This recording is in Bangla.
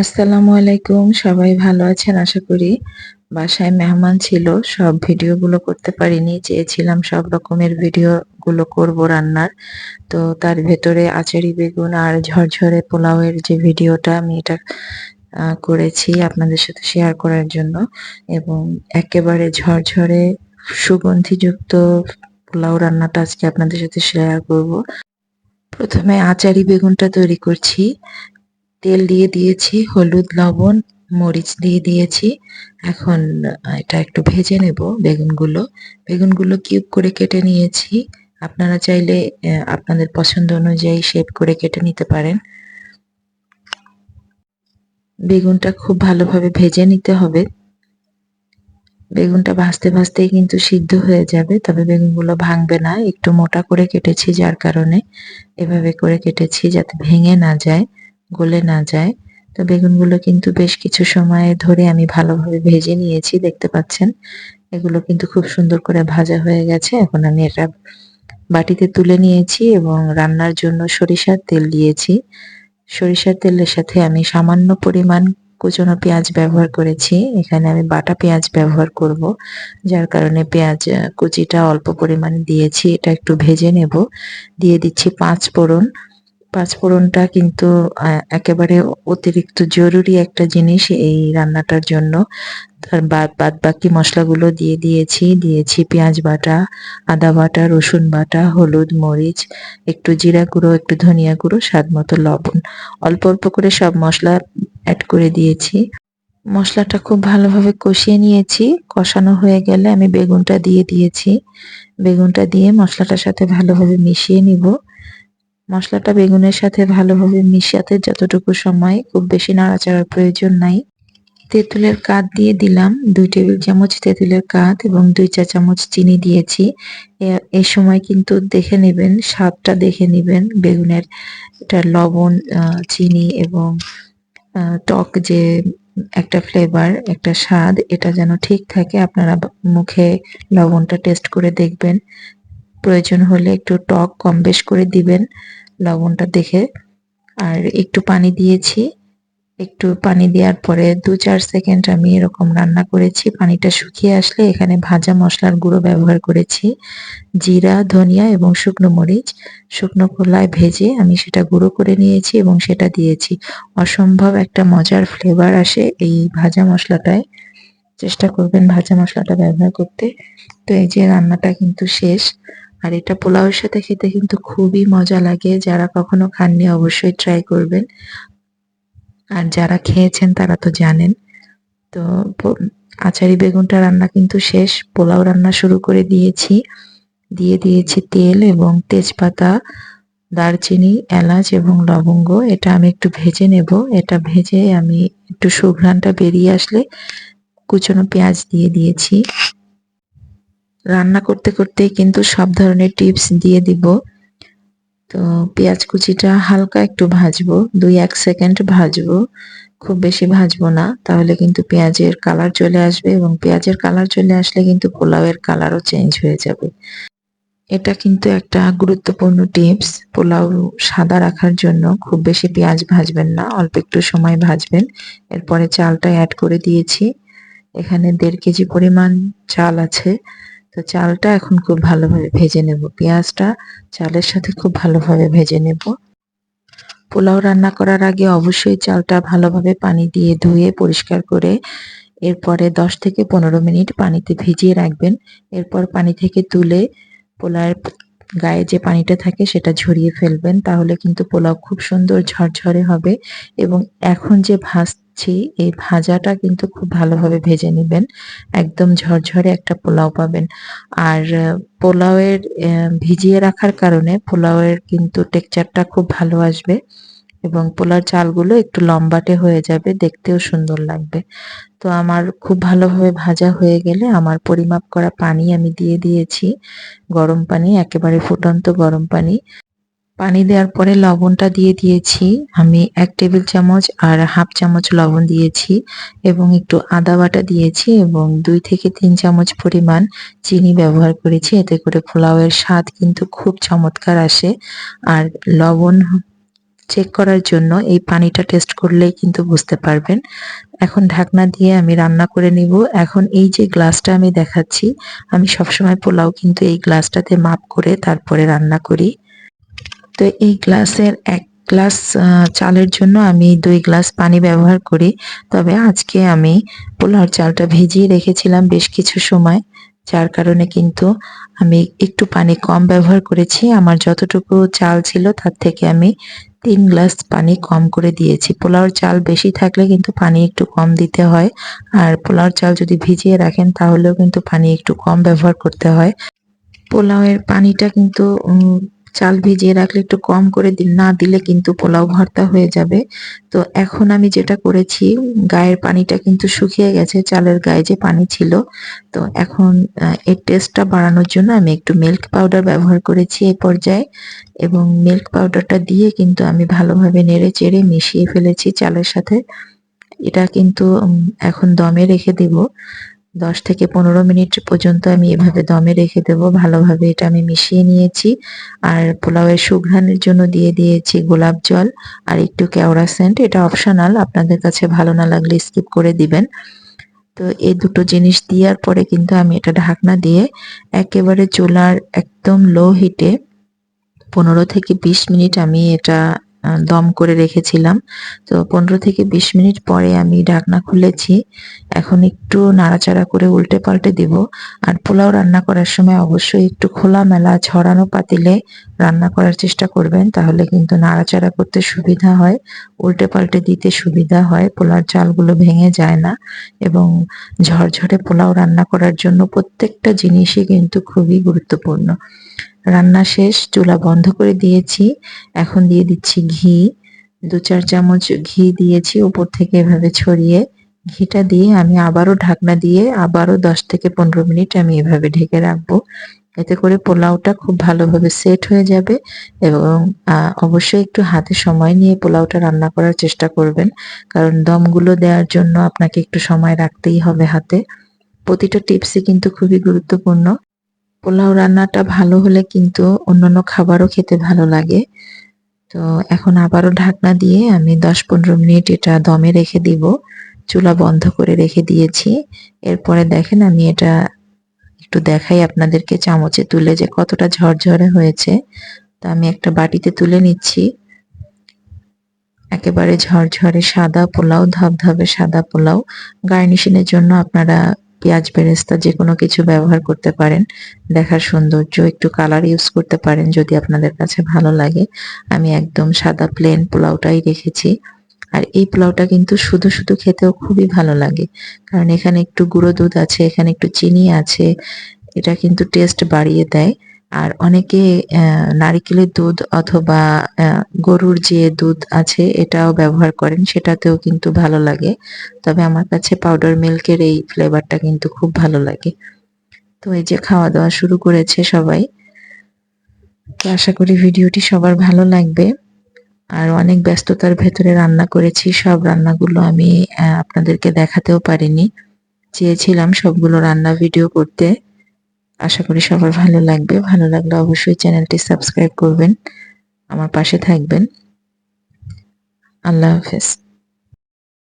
আসসালামু আলাইকুম, সবাই ভালো আছেন? আশা করি বাসায় মেহমান ছিল। সব ভিডিওগুলো করতে পারিনি, চেয়েছিলাম সব রকমের ভিডিওগুলো করব রান্নার। তো তার ভেতরে আচারি বেগুন আর ঝরঝরে পোলাওয়ের যে ভিডিওটা আমি এটা করেছি আপনাদের সাথে শেয়ার করার জন্য। এবং একেবারে ঝরঝরে সুগন্ধিযুক্ত পোলাও রান্নাটা আজকে আপনাদের সাথে শেয়ার করব। প্রথমে আচারি বেগুনটা তৈরি করছি। তেল দিয়ে দিয়েছি, হলুদ, লবণ, মরিচ দিয়ে দিয়েছি। এখন এটা একটু ভেজে নেব বেগুনগুলো। বেগুনগুলো কিউব করে কেটে নিয়েছি। আপনারা চাইলে আপনাদের পছন্দ অনুযায়ী শেপ করে কেটে নিতে পারেন। বেগুনটা খুব ভালোভাবে ভেজে নিতে হবে। বেগুনটা ভাজতে ভাজতেই কিন্তু সিদ্ধ হয়ে যাবে, তবে বেগুনগুলো ভাঙবে না। একটু মোটা করে কেটেছি যার কারণে। এভাবে করে কেটেছি যাতে ভেঙে না যায়। গলে না যায়। তো বেগুনগুলো কিন্তু বেশ কিছু সময় ধরে আমি ভালোভাবে ভেজে নিয়েছি, দেখতে পাচ্ছেন? এগুলো কিন্তু খুব সুন্দর করে ভাজা হয়ে গেছে। এখন আমি এটা বাটিতে তুলে নিয়েছি এবং রান্নার জন্য সরিষার তেল দিয়েছি। সরিষার তেলের সাথে আমি সামান্য পরিমাণ কুচনো পেঁয়াজ ব্যবহার করেছি। এখানে আমি বাটা পেঁয়াজ ব্যবহার করব, যার কারণে পেঁয়াজ, কুচিটা অল্প পরিমাণে দিয়েছি। এটা একটু ভেজে নেব। দিয়ে দিচ্ছি পাঁচ ফোড়ন পাঁচ ফোড়নটা কিন্তু একেবারে অতিরিক্ত জরুরি একটা জিনিস এই রান্নাটার জন্য। তার বাদ বাদ বাকি মশলাগুলো দিয়ে দিয়েছি। দিয়েছি পেঁয়াজ বাটা, আদা বাটা, রসুন বাটা, হলুদ, মরিচ, একটু জিরা গুঁড়ো, একটু ধনিয়া গুঁড়ো, স্বাদ মতো লবণ। অল্প অল্প করে সব মশলা অ্যাড করে দিয়েছি। মশলাটা খুব ভালোভাবে কষিয়ে নিয়েছি। কষানো হয়ে গেলে আমি বেগুনটা দিয়ে দিয়েছি। বেগুনটা দিয়ে মশলাটার সাথে ভালোভাবে মিশিয়ে নিব। মশলাটা বেগুনের সাথে ভালোভাবে মিশাতে যতটুকু সময়, খুব বেশি নাড়াচাড়ার প্রয়োজন নাই। তেঁতুলের কাঠ দিয়ে দিলাম দুই টেবিল চামচ তেঁতুলের কাঠ এবং দুই চা চামচ চিনি দিয়েছি। এ- সময় কিন্তু দেখে নেবেন, স্বাদটা দেখে নেবেন বেগুনের এটা লবণ চিনি এবং টক যে একটা ফ্লেভার একটা স্বাদ, এটা যেন ঠিক থাকে, আপনারা মুখে লবণটা টেস্ট করে দেখবেন। প্রয়োজন হলে একটু টক কম বেশ করে দিবেন লবণটা দেখে। আর একটু পানি দিয়েছি। একটু পানি দেওয়ার পরে দু চার সেকেন্ড আমি এরকম রান্না করেছি। পানিটা শুকিয়ে আসলে এখানে ভাজা মশলার গুঁড়ো ব্যবহার করেছি। জিরা, ধনিয়া এবং শুকনো মরিচ। শুকনো খোলায় ভেজে আমি সেটা গুঁড়ো করে নিয়েছি এবং সেটা দিয়েছি। অসম্ভব একটা মজার ফ্লেভার আসে এই ভাজা মশলাটায়। চেষ্টা করবেন ভাজা মশলাটা ব্যবহার করতে। তো এই যে রান্নাটা কিন্তু শেষ। আর এটা পোলাওয়ের সাথে খেতে কিন্তু খুবই মজা লাগে। যারা কখনো খাননি, অবশ্যই ট্রাই করবেন। আর যারা খেয়েছেন, তারা তো জানেন। তো আচারি বেগুনটা রান্না কিন্তু শেষ। পোলাও রান্না শুরু করে দিয়েছি। দিয়ে দিয়েছি তেল এবং তেজপাতা, দারচিনি, এলাচ এবং লবঙ্গ। এটা আমি একটু ভেজে নেব। এটা ভেজে আমি একটু সুঘ্রাণটা বেরিয়ে আসলে কুচনো পেঁয়াজ দিয়ে দিয়েছি। রান্না করতে করতেই কিন্তু সব ধরনের টিপস দিয়ে দিব। তো পেঁয়াজ কুচিটা হালকা একটু ভাজবো, দুই এক সেকেন্ড ভাজবো। খুব বেশি ভাজবো না, তাহলে কিন্তু পেঁয়াজের কালার চলে আসবে এবং পেঁয়াজের কালার চলে আসলে কিন্তু পোলাওয়ের কালারও চেঞ্জ হয়ে যাবে। এটা কিন্তু একটা গুরুত্বপূর্ণ টিপস, পোলাও সাদা রাখার জন্য খুব বেশি পেঁয়াজ ভাজবেন না, অল্প একটু সময় ভাজবেন। এরপরে চালটা অ্যাড করে দিয়েছি। এখানে দেড় কেজি পরিমাণ চাল আছে। তো চালটা এখন খুব ভালোভাবে ভেজে নেব। পেঁয়াজটা চালের সাথে খুব ভালোভাবে ভেজে নেব। পোলাও রান্না করার আগে অবশ্যই চালটা ভালোভাবে পানি দিয়ে ধুয়ে পরিষ্কার করে এরপরে দশ থেকে পনেরো মিনিট পানিতে ভিজিয়ে রাখবেন। এরপর পানি থেকে তুলে পোলাওয়ের গায়ে যে পানিটা থাকে সেটা ঝরিয়ে ফেলবেন, তাহলে কিন্তু পোলাও খুব সুন্দর ঝরঝরে হবে এবং এখন যে ভাজছি, এই ভাজাটা কিন্তু খুব ভালোভাবে ভেজে নেবেন। একদম ঝরঝরে একটা পোলাও পাবেন। আর পোলাওয়ের ভিজিয়ে রাখার কারণে পোলাওয়ের কিন্তু টেক্সচারটা খুব ভালো আসবে। এবং পোলার চালগুলো একটু লম্বাটে হয়ে যাবে, দেখতেও সুন্দর লাগবে। তো আমার খুব ভালোভাবে ভাজা হয়ে গেলে আমার পরিমাপ করা পানি আমি দিয়ে দিয়েছি। গরম পানি, একেবারে ফুটন্ত গরম পানি। পানি দেওয়ার পরে লবণটা দিয়ে দিয়েছি। আমি এক টেবিল চামচ আর হাফ চামচ লবণ দিয়েছি এবং একটু আদা বাটা দিয়েছি এবং দুই থেকে তিন চামচ পরিমাণ চিনি ব্যবহার করেছি। এতে করে পোলাওয়ের স্বাদ কিন্তু খুব চমৎকার আসে। আর লবণ চেক করার জন্য এই পানিটা টেস্ট করলেই কিন্তু বুঝতে পারবেন। এখন ঢাকনা দিয়ে আমি রান্না করে নিব। এখন এই যে গ্লাসটা আমি দেখাচ্ছি, আমি সবসময় পোলাও কিন্তু এই গ্লাসটাতে মাপ করে তারপরে রান্না করি। তো এই গ্লাসের এক গ্লাস চালের জন্য আমি দুই গ্লাস পানি ব্যবহার করি। তবে আজকে আমি পোলাওর চালটা ভিজিয়ে রেখেছিলাম বেশ কিছু সময়। যার কারণে কিন্তু আমি একটু পানি কম ব্যবহার করেছি। আমার যতটুকু চাল ছিল তার থেকে আমি তিন গ্লাস পানি কম করে দিয়েছি। পোলাওর চাল বেশি থাকলে কিন্তু পানি একটু কম দিতে হয়। আর পোলাওর চাল যদি ভিজিয়ে রাখেন তাহলেও কিন্তু পানি একটু কম ব্যবহার করতে হয়। পোলাওয়ের পানিটা কিন্তু চাল ভিজিয়ে রাখলে একটু কম করে না দিলে কিন্তু পোলাও ভর্তা হয়ে যাবে। তো এখন আমি যেটা করেছি, গায়ের পানিটা কিন্তু শুকিয়ে গেছে, চালের গায়ে যে পানি ছিল। তো এখন এর টেস্টটা বাড়ানোর জন্য আমি একটু মিল্ক পাউডার ব্যবহার করেছি এই পর্যায়ে। এবং মিল্ক পাউডারটা দিয়ে কিন্তু আমি ভালোভাবে নেড়ে চেড়ে মিশিয়ে ফেলেছি চালের সাথে। এটা কিন্তু এখন দমে রেখে দেব। দশ থেকে পনেরো মিনিট পর্যন্ত আমি এভাবে দমে রেখে দেব। ভালোভাবে এটা আমি মিশিয়ে নিয়েছি। আর পোলাওয়ের সুঘ্রাণের জন্য দিয়ে দিয়েছি গোলাপ জল আর একটু কেওড়া সেন্ট এটা অপশনাল আপনাদের কাছে ভালো না লাগলে স্কিপ করে দিবেন। তো এই দুটো জিনিস দেওয়ার পরে কিন্তু আমি এটা ঢাকনা দিয়ে একেবারে চুলার একদম লো হিটে পনেরো থেকে বিশ মিনিট আমি এটা দম করে রেখেছিলাম। তো পনেরো থেকে বিশ মিনিট পরে আমি ঢাকনা খুলেছি। এখন একটু নাড়াচাড়া করে উল্টে পাল্টে দিব। আর পোলাও রান্না করার সময় অবশ্যই একটু খোলামেলা ছড়ানো পাতিলে রান্না করার চেষ্টা করবেন, তাহলে কিন্তু নাড়াচাড়া করতে সুবিধা হয়। উল্টে পাল্টে দিতে সুবিধা হয় পোলার চালগুলো ভেঙে যায় না। এবং ঝরঝরে পোলাও রান্না করার জন্য প্রত্যেকটা জিনিসই কিন্তু খুবই গুরুত্বপূর্ণ। রান্না শেষ, চুলা বন্ধ করে দিয়েছি। এখন দিয়ে দিচ্ছি ঘি। দু চার চামচ ঘি দিয়েছি উপর থেকে এভাবে ছড়িয়ে। ঘিটা দিয়ে আমি আবারও ঢাকনা দিয়ে আবারও দশ থেকে পনেরো মিনিট আমি এভাবে ঢেকে রাখব। এতে করে পোলাওটা খুব ভালোভাবে সেট হয়ে যাবে এবং অবশ্যই একটু হাতে সময় নিয়ে পোলাওটা রান্না করার চেষ্টা করবেন। কারণ দমগুলো দেওয়ার জন্য আপনাকে একটু সময় রাখতেই হবে হাতে। প্রতিটা টিপসই কিন্তু খুবই গুরুত্বপূর্ণ। পোলাও রান্নাটা ভালো হলে কিন্তু অন্যান্য খাবারও খেতে ভালো লাগে। তো এখন আবারও ঢাকনা দিয়ে আমি দশ পনেরো মিনিট এটা দমে রেখে দিব। চুলা বন্ধ করে রেখে দিয়েছি। এরপরে দেখেন আমি এটা একটু দেখাই আপনাদেরকে চামচে তুলে যে কতটা ঝরঝরে হয়েছে। তো আমি একটা বাটিতে তুলে নিচ্ছি। একেবারে ঝরঝরে সাদা পোলাও, ধবধবে সাদা পোলাও। গার্নিশিনের জন্য আপনারা পেঁয়াজ বেরেস্তা যে কোনো কিছু ব্যবহার করতে পারেন। দেখার সৌন্দর্য, একটু কালার ইউজ করতে পারেন যদি আপনাদের কাছে ভালো লাগে। আমি একদম সাদা প্লেন পোলাওটাই রেখেছি। আর এই পোলাওটা কিন্তু শুধু শুধু খেতেও খুবই ভালো লাগে। কারণ এখানে একটু গুঁড়ো দুধ আছে, এখানে একটু চিনি আছে। এটা কিন্তু টেস্ট বাড়িয়ে দেয়। আর অনেকে নারিকেলের দুধ অথবা গরুর যে দুধ আছে এটাও ব্যবহার করেন, সেটাতেও কিন্তু ভালো লাগে। তবে আমার কাছে পাউডার মিল্কের এই ফ্লেভারটা কিন্তু খুব ভালো লাগে। তো এই যে খাওয়া দাওয়া শুরু করেছে সবাই। তো আশা করি ভিডিওটি সবার ভালো লাগবে। আর অনেক ব্যস্ততার ভেতরে রান্না করেছি, সব রান্নাগুলো আমি আপনাদেরকে দেখাতেও পারিনি। চেয়েছিলাম সবগুলো রান্না ভিডিও করতে। আশা করি সবার ভালো লাগবে। ভালো লাগলে অবশ্যই চ্যানেলটি সাবস্ক্রাইব করবেন, আমার পাশে থাকবেন। আল্লাহ হাফেজ।